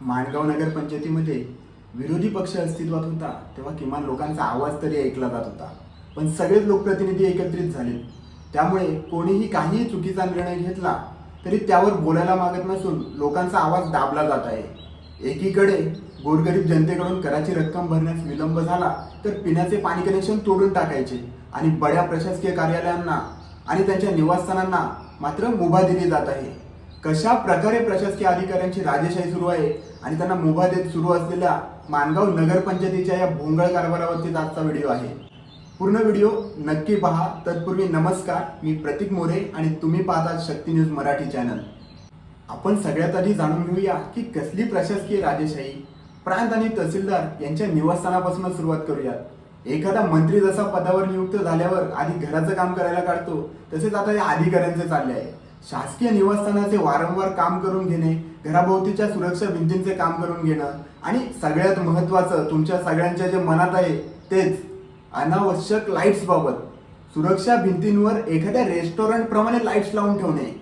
माणगाव नगरपंचायतीमध्ये विरोधी पक्ष अस्तित्वात होता तेव्हा किमान लोकांचा आवाज तरी ऐकला जात होता. पण सगळेच लोकप्रतिनिधी एकत्रित झाले. त्यामुळे कोणीही काहीही चुकीचा निर्णय घेतला तरी त्यावर बोलायला मागत नसून लोकांचा आवाज दाबला जात आहे. एकीकडे गोरगरीब जनतेकडून कराची रक्कम भरण्यास विलंब झाला तर पिण्याचे पाणी कनेक्शन तोडून टाकायचे आणि बड्या प्रशासकीय कार्यालयांना आणि त्यांच्या निवासस्थानांना मात्र मुभा दिली जात आहे. कशा प्रकारे प्रशासकीय अधिकाऱ्यांची राजेशाही सुरू आहे आणि त्यांना मुभा देत सुरू असलेल्या मानगाव नगरपंचायतीच्या या भोंगळ कारभारावरतीच आजचा व्हिडिओ आहे. पूर्ण व्हिडिओ नक्की पहा. तत्पूर्वी नमस्कार. मी प्रतीक मोरे आणि तुम्ही पाहता शक्ती न्यूज मराठी चॅनल. आपण सगळ्यात आधी जाणून घेऊया की कसली प्रशासकीय राजेशाही. प्रांत आणि तहसीलदार यांच्या निवासस्थानापासून सुरुवात करूयात. एखादा मंत्री जसा पदावर नियुक्त झाल्यावर आधी घराचं काम करायला काढतो तसेच आता या अधिकाऱ्यांचे चालले आहे शासकीय निवासस्थानाचे वारंवार काम करून घेणे घराभोवतीच्या सुरक्षा भिंतींचे काम करून घेणं आणि सगळ्यात महत्वाचं तुमच्या सगळ्यांच्या जे मनात आहे तेच अनावश्यक लाईट्स बाबत. सुरक्षा भिंतींवर एखाद्या रेस्टॉरंटप्रमाणे लाईट्स लावून ठेवणे.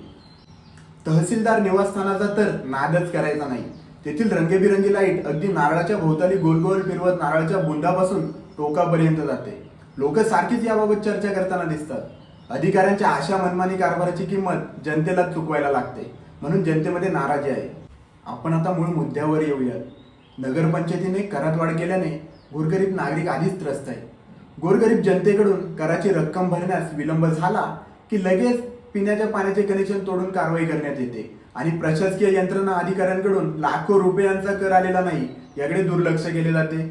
तहसीलदार निवासस्थानाचा तर नादच करायचा नाही. तेथील रंगेबिरंगी लाइट अगदी नारळाच्या भोवताली गोल गोल फिरवत नारळाच्या बुंदापासून टोकापर्यंत जाते. लोक सारखीच याबाबत चर्चा करताना दिसतात. अधिकाऱ्यांच्या अशा मनमानी कारभाराची किंमत जनतेला चुकवायला लागते. म्हणून जनतेमध्ये नाराजी आहे. आपण आता मूळ मुद्द्यावर येऊयात. नगरपंचायतीने करात वाढ केल्याने गोरगरीब नागरिक आधीच त्रस्त आहे गोरगरीब जनतेकडून कराची रक्कम भरण्यास विलंब झाला की लगेच पिण्याच्या पाण्याचे कनेक्शन तोडून कारवाई करण्यात येते. आणि प्रशासकीय यंत्रणा अधिकाऱ्यांकडून लाखो रुपयांचा कर आलेला नाही याकडे दुर्लक्ष केले जाते.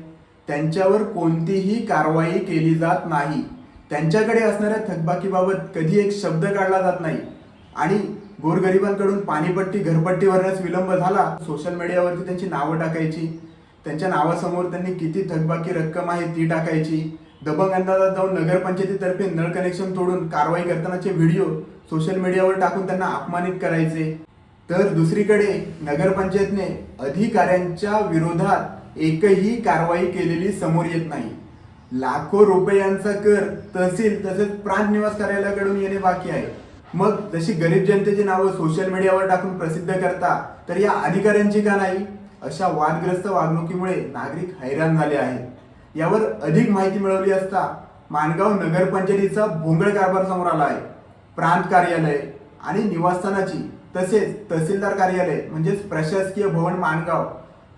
त्यांच्यावर कोणतीही कारवाई केली जात नाही. त्यांच्याकडे असणाऱ्या थकबाकीबाबत कधी एक शब्द काढला जात नाही. आणि गोरगरिबांकडून पाणीपट्टी घरपट्टी भरण्यास विलंब झाला सोशल मीडियावरती त्यांची नावं टाकायची त्यांच्या नावासमोर त्यांनी किती थकबाकी रक्कम आहे ती टाकायची दबंग अंदाजात जाऊन नगरपंचायतीतर्फे नळ कनेक्शन तोडून कारवाई करतानाचे व्हिडिओ सोशल मीडियावर टाकून त्यांना अपमानित करायचे. तर दुसरीकडे नगरपंचायतने अधिकाऱ्यांच्या विरोधात एकही कारवाई केलेली समोर येत नाही. लाखो रुपयांचा कर तहसील तसेच प्रांत निवास कार्यालयाकडून येणे बाकी आहे. मग जशी गरीब जनतेची नावं सोशल मीडियावर टाकून प्रसिद्ध करता तर या अधिकाऱ्यांची का नाही? अशा वादग्रस्त वागणुकीमुळे नागरिक हैराण झाले आहेत. यावर अधिक माहिती मिळवली असता माणगाव नगरपंचायतीचा भोंगळ कारभार समोर आला आहे. प्रांत कार्यालय आणि निवासस्थानाची तसेच तहसीलदार कार्यालय म्हणजेच प्रशासकीय भवन माणगाव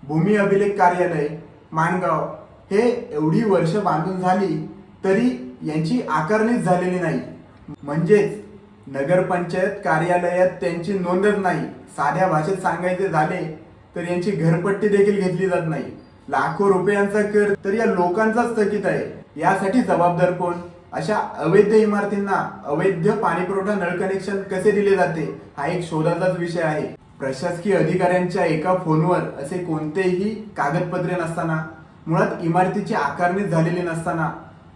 भूमी अभिलेख कार्यालय माणगाव हे एवढी वर्ष बांधून झाली तरी यांची आकारणीच झालेली नाही. म्हणजेच नगरपंचायत कार्यालयात त्यांची नोंदच नाही. साध्या भाषेत सांगायचे झाले तर यांची घरपट्टी देखील घेतली जात नाही. लाखो रुपयांचा कर तर या लोकांचाच थकीत आहे. यासाठी जबाबदार कोण? अशा अवैध इमारतींना अवैध पाणी पुरवठा नळ कनेक्शन कसे दिले जाते? हा एक शोधाचाच विषय आहे. प्रशासकीय अधिकाऱ्यांच्या एका फोनवर असे कोणतेही कागदपत्रे नसताना मुळात इमारतीची आकारणी झालेली नसताना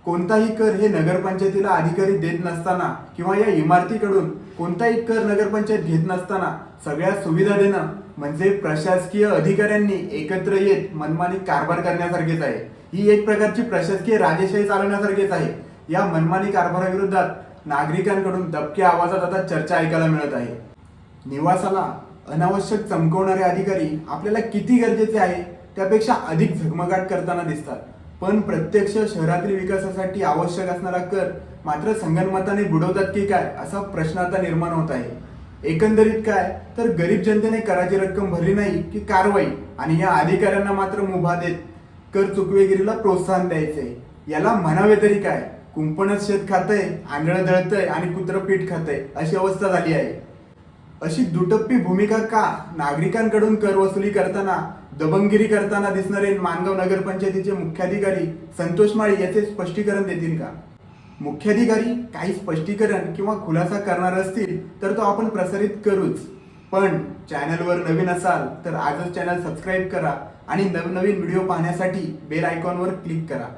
कोणताही कर हे नगरपंचायतीला अधिकारी देत नसताना किंवा या इमारतीकडून कोणताही कर नगरपंचायत घेत नसताना सगळ्या सुविधा देणं म्हणजे प्रशासकीय अधिकाऱ्यांनी एकत्र येत मनमानी कारभार करण्यासारखेच आहे. ही एक प्रकारची प्रशासकीय राजेशाही चालवण्यासारखेच आहे. या मनमानी कारभाराविरोधात नागरिकांकडून दबक्या आवाजात आता चर्चा ऐकायला मिळत आहे. निवासाला अनावश्यक चमकवणारे अधिकारी आपल्याला किती गरजेचे आहे? त्यापेक्षा अधिक झगमगाट करताना दिसतात. पण प्रत्यक्ष शहरातील विकासासाठी आवश्यक असणारा कर मात्र संगणमताने बुडवतात की काय असा प्रश्न आता निर्माण होत आहे. एकंदरीत काय? तर गरीब जनतेने कराची रक्कम भरली नाही की कारवाई आणि या अधिकाऱ्यांना मात्र मुभा देत कर चुकवेगिरीला प्रोत्साहन द्यायचे याला म्हणावे तरी काय? कुंपणच शेत खातंय आंधळं दळतंय आणि कुत्र पीठ खातंय अशी अवस्था झाली आहे. अशी दुटप्पी भूमिका का नागरिकांकडून कर वसुली करताना दबंगिरी करताना दिसणारे मानगाव नगरपंचायतीचे मुख्याधिकारी संतोष माळी याचे स्पष्टीकरण देतील का? मुख्याधिकारी काही स्पष्टीकरण किंवा खुलासा करणार असतील तर तो आपण प्रसारित करूच. पण चॅनलवर नवीन असाल तर आजच चॅनल सबस्क्राईब करा आणि नवनवीन व्हिडिओ पाहण्यासाठी बेल आयकॉनवर क्लिक करा.